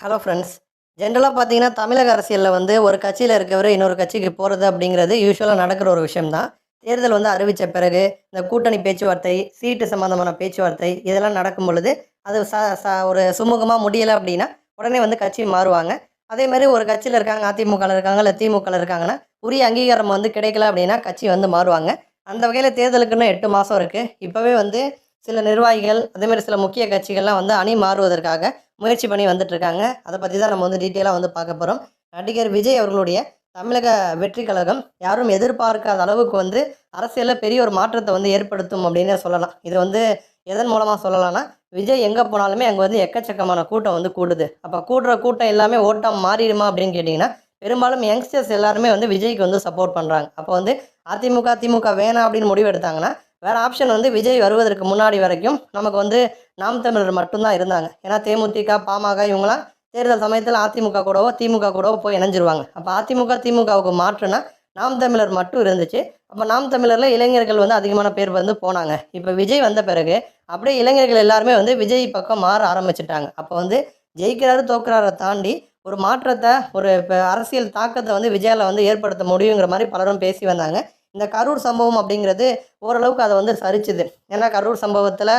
Hello friends ஜென்ரலாக பார்த்தீங்கன்னா தமிழக அரசியலில் வந்து ஒரு கட்சியில் இருக்கிறவர் இன்னொரு கட்சிக்கு போகிறது அப்படிங்கிறது யூஸ்வலாக நடக்கிற ஒரு விஷயம்தான். தேர்தல் வந்து அறிவித்த பிறகு இந்த கூட்டணி பேச்சுவார்த்தை சீட்டு சம்மந்தமான பேச்சுவார்த்தை இதெல்லாம் நடக்கும் பொழுது அது ச ச ஒரு சுமூகமாக முடியலை அப்படின்னா உடனே வந்து கட்சி மாறுவாங்க. அதே மாதிரி ஒரு கட்சியில் இருக்காங்க அதிமுகவில் இருக்காங்க இல்லை திமுகவில் இருக்காங்கன்னா உரிய அங்கீகாரம் வந்து கிடைக்கல அப்படின்னா கட்சி வந்து மாறுவாங்க. அந்த வகையில் தேர்தலுக்குன்னு எட்டு மாதம் இருக்குது இப்போவே வந்து சில நிர்வாகிகள் அதேமாதிரி சில முக்கிய கட்சிகள்லாம் வந்து அணி மாறுவதற்காக முயற்சி பண்ணி வந்துட்டுருக்காங்க. அதை பற்றி தான் நம்ம வந்து டீட்டெயிலாக வந்து பார்க்க போகிறோம் நடிகர் விஜய் அவர்களுடைய தமிழக வெற்றி கழகம் யாரும் எதிர்பார்க்காத அளவுக்கு வந்து அரசியலில் பெரிய ஒரு மாற்றத்தை வந்து ஏற்படுத்தும் அப்படின்னு சொல்லலாம். இது வந்து எதன் மூலமாக சொல்லலாம்னா விஜய் எங்கே போனாலுமே அங்கே வந்து எக்கச்சக்கமான கூட்டம் வந்து கூடுது. அப்போ கூடுற கூட்டம் எல்லாமே ஓட்டம் மாறிடுமா அப்படின்னு கேட்டிங்கன்னா பெரும்பாலும் யங்ஸ்டர்ஸ் எல்லாருமே வந்து விஜய்க்கு வந்து சப்போர்ட் பண்ணுறாங்க அப்போ வந்து அதிமுக திமுக வேணாம் அப்படின்னு முடிவு எடுத்தாங்கன்னா வேறு ஆப்ஷன் வந்து விஜய் வருவதற்கு முன்னாடி வரைக்கும் நமக்கு வந்து நாம் தமிழர் மட்டும்தான் இருந்தாங்க. ஏன்னா தேமுதிக பாமக இவங்களாம் தேர்தல் சமயத்தில் அதிமுக கூடவோ திமுக கூடவோ போய் இணைஞ்சிருவாங்க. அப்போ அதிமுக திமுகவுக்கு மாற்றுனா நாம் தமிழர் மட்டும் இருந்துச்சு. அப்போ நாம் தமிழரில் இளைஞர்கள் வந்து அதிகமான பேர் வந்து போனாங்க. இப்போ விஜய் வந்த பிறகு அப்படியே இளைஞர்கள் எல்லாருமே வந்து விஜய் பக்கம் மாற ஆரம்பிச்சிட்டாங்க. அப்போ வந்து ஜெயிக்கிறாரு தோக்குறாரை தாண்டி ஒரு மாற்றத்தை ஒரு இப்போ அரசியல் தாக்கத்தை வந்து விஜயாவில் வந்து ஏற்படுத்த முடியுங்கிற மாதிரி பலரும் பேசி வந்தாங்க. இந்த கரூர் சம்பவம் அப்படிங்கிறது ஓரளவுக்கு அதை வந்து சரிச்சுது. ஏன்னா கரூர் சம்பவத்தில்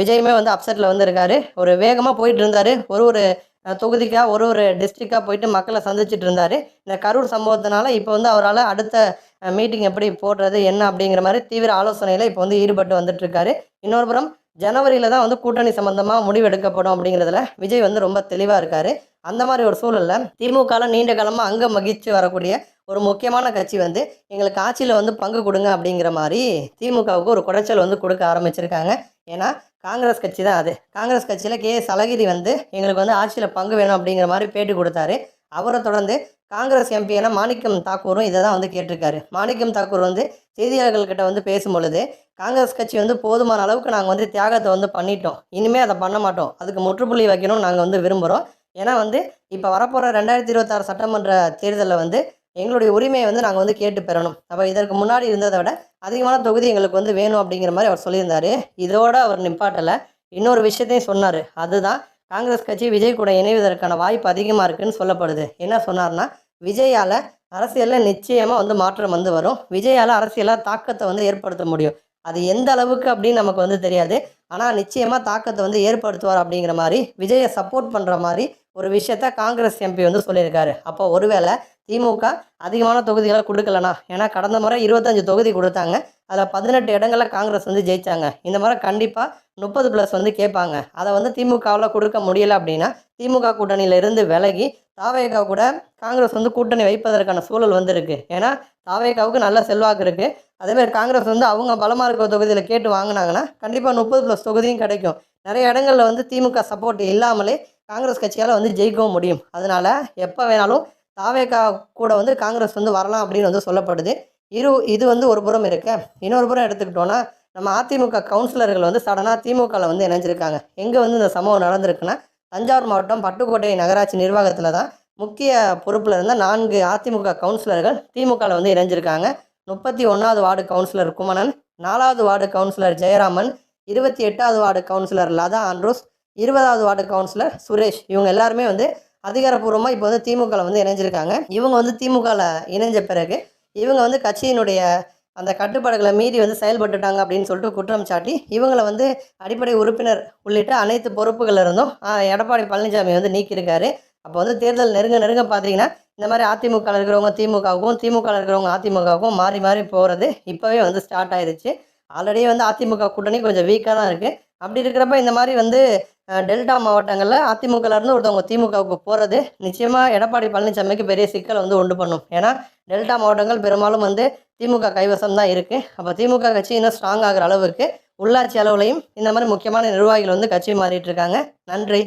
விஜயமே வந்து அப்செட்டில் வந்து இருக்காரு ஒரு வேகமாக போயிட்டு இருந்தார். ஒரு ஒரு தொகுதிக்காக ஒரு ஒரு டிஸ்ட்ரிக்டாக போயிட்டு மக்களை சந்திச்சுட்டு இருந்தார். இந்த கரூர் சம்பவத்தினால இப்போ வந்து அவரால் அடுத்த மீட்டிங் எப்படி போடுறது என்ன அப்படிங்கிற மாதிரி தீவிர ஆலோசனையில் இப்போ வந்து ஈடுபட்டு வந்துட்டுருக்காரு. இன்னொரு புறம் ஜனவரியில் தான் வந்து கூட்டணி சம்மந்தமாக முடிவு எடுக்கப்படும் அப்படிங்கிறதுல விஜய் வந்து ரொம்ப தெளிவாக இருக்கார். அந்த மாதிரி ஒரு சூழலில் திமுகவில் நீண்ட காலமாக அங்கே மகிழ்ச்சி வரக்கூடிய ஒரு முக்கியமான கட்சி வந்து எங்களுக்கு ஆட்சியில் வந்து பங்கு கொடுங்க அப்படிங்கிற மாதிரி திமுகவுக்கு ஒரு குடைச்சல் வந்து கொடுக்க ஆரம்பிச்சிருக்காங்க. ஏன்னா காங்கிரஸ் கட்சி தான் அது. காங்கிரஸ் கட்சியில் கே எஸ் அழகிரி வந்து எங்களுக்கு வந்து ஆட்சியில் பங்கு வேணும் அப்படிங்கிற மாதிரி பேட்டி கொடுத்தாரு. அவரை தொடர்ந்து காங்கிரஸ் எம்பியான மாணிக்கம் தாக்கூரும் இதை தான் வந்து கேட்டிருக்காரு. மாணிக்கம் தாக்கூர் வந்து செய்தியாளர்கள்கிட்ட வந்து பேசும் பொழுது காங்கிரஸ் கட்சி வந்து போதுமான அளவுக்கு நாங்கள் வந்து தியாகத்தை வந்து பண்ணிட்டோம். இனிமேல் அதை பண்ண மாட்டோம். அதுக்கு முற்றுப்புள்ளி வைக்கணும்னு நாங்கள் வந்து விரும்புகிறோம் ஏன்னா வந்து இப்போ வரப்போகிற ரெண்டாயிரத்தி இருபத்தாறு சட்டமன்ற தேர்தலில் வந்து எங்களுடைய உரிமையை வந்து நாங்கள் வந்து கேட்டு பெறணும். அப்போ இதற்கு முன்னாடி இருந்ததை விட அதிகமான தொகுதி எங்களுக்கு வந்து வேணும் அப்படிங்கிற மாதிரி அவர் சொல்லியிருந்தார். இதோட அவர் நிப்பாட்டலை. இன்னொரு விஷயத்தையும் சொன்னார். அதுதான் காங்கிரஸ் கட்சி விஜய் கூட இணைவதற்கான வாய்ப்பு அதிகமாக இருக்குன்னு சொல்லப்படுது. என்ன சொன்னார்னா விஜயால் அரசியலில் நிச்சயமாக வந்து மாற்றம் வந்து வரும். விஜயால் அரசியலாக தாக்கத்தை வந்து ஏற்படுத்த முடியும். அது எந்த அளவுக்கு அப்படின்னு நமக்கு வந்து தெரியாது. ஆனால் நிச்சயமாக தாக்கத்தை வந்து ஏற்படுத்துவார் அப்படிங்கிற மாதிரி விஜயை சப்போர்ட் பண்ணுற மாதிரி ஒரு விஷயத்த காங்கிரஸ் எம்பி வந்து சொல்லியிருக்காரு. அப்போ ஒருவேளை திமுக அதிகமான தொகுதிகளை கொடுக்கலனா? ஏன்னா கடந்த முறை இருபத்தஞ்சு தொகுதி கொடுத்தாங்க. அதில் பதினெட்டு இடங்களில் காங்கிரஸ் வந்து ஜெயித்தாங்க இந்த முறை கண்டிப்பாக முப்பது ப்ளஸ் வந்து கேட்பாங்க. அதை வந்து திமுகவில் கொடுக்க முடியலை அப்படின்னா திமுக கூட்டணியிலிருந்து விலகி தாவேகா கூட காங்கிரஸ் வந்து கூட்டணி வைப்பதற்கான சூழல் வந்து இருக்குது ஏன்னா தாவேகாவுக்கு நல்ல செல்வாக்கு இருக்குது அதேமாதிரி காங்கிரஸ் வந்து அவங்க பலமாக இருக்கிற தொகுதியில் கேட்டு வாங்கினாங்கன்னா கண்டிப்பாக முப்பது ப்ளஸ் தொகுதியும் கிடைக்கும். நிறைய இடங்களில் வந்து திமுக சப்போர்ட் இல்லாமலே காங்கிரஸ் கட்சியால் வந்து ஜெயிக்கவும் முடியும். அதனால் எப்போ வேணாலும் தாவேகா கூட வந்து காங்கிரஸ் வந்து வரலாம் அப்படின்னு வந்து சொல்லப்படுது. இரு இது வந்து ஒரு புறம் இருக்க. இன்னொரு புறம் எடுத்துக்கிட்டோன்னா நம்ம அதிமுக கவுன்சிலர்கள் வந்து சடனாக திமுகவில் வந்து இணைஞ்சிருக்காங்க. எங்கே வந்து இந்த சம்பவம் நடந்திருக்குன்னா தஞ்சாவூர் மாவட்டம் பட்டுக்கோட்டை நகராட்சி நிர்வாகத்தில் தான் முக்கிய பொறுப்பில் இருந்த நான்கு அதிமுக கவுன்சிலர்கள் திமுகவில் வந்து இணைஞ்சிருக்காங்க. முப்பத்தி ஒன்றாவது வார்டு கவுன்சிலர் குமணன் நாலாவது வார்டு கவுன்சிலர் ஜெயராமன் இருபத்தி எட்டாவது வார்டு கவுன்சிலர் லதா ஆண்ட்ரூஸ் இருபதாவது வார்டு கவுன்சிலர் சுரேஷ். இவங்க எல்லாருமே வந்து அதிகாரப்பூர்வமாக இப்போ வந்து திமுகவில் வந்து இணைஞ்சிருக்காங்க. இவங்க வந்து திமுகவில் இணைஞ்ச பிறகு இவங்க வந்து கட்சியினுடைய அந்த கட்டுப்பாடுகளை மீறி வந்து செயல்பட்டுட்டாங்க அப்படின்னு சொல்லிட்டு குற்றம் சாட்டி இவங்களை வந்து அடிப்படை உறுப்பினர் உள்ளிட்ட அனைத்து பொறுப்புகள் இருந்தும் எடப்பாடி பழனிசாமி வந்து நீக்கியிருக்காரு. அப்போ வந்து தேர்தல் நெருங்க நெருங்க பார்த்தீங்கன்னா இந்த மாதிரி அதிமுகவில் இருக்கிறவங்க திமுகவுக்கும் திமுகவில் இருக்கிறவங்க அதிமுகவுக்கும் மாறி மாறி போகிறது இப்போவே வந்து ஸ்டார்ட் ஆயிடுச்சு ஆல்ரெடி வந்து அதிமுக கூட்டணி கொஞ்சம் வீக்காக தான் இருக்குது அப்படி இருக்கிறப்ப இந்த மாதிரி வந்து டெல்டா மாவட்டங்களில் அதிமுகலேருந்து ஒருத்தவங்க திமுகவுக்கு போகிறது நிச்சயமாக எடப்பாடி பழனிசாமிக்கு பெரிய சிக்கலை வந்து உண்டு பண்ணும். ஏன்னா டெல்டா மாவட்டங்கள் பெரும்பாலும் வந்து திமுக கைவசம் தான் இருக்குது அப்போ திமுக கட்சி இன்னும் ஸ்ட்ராங் ஆகிற அளவுக்கு உள்ளாட்சி அளவுலையும் இந்த மாதிரி முக்கியமான நிர்வாகிகள் வந்து கட்சி மாறிட்டு இருக்காங்க. நன்றி.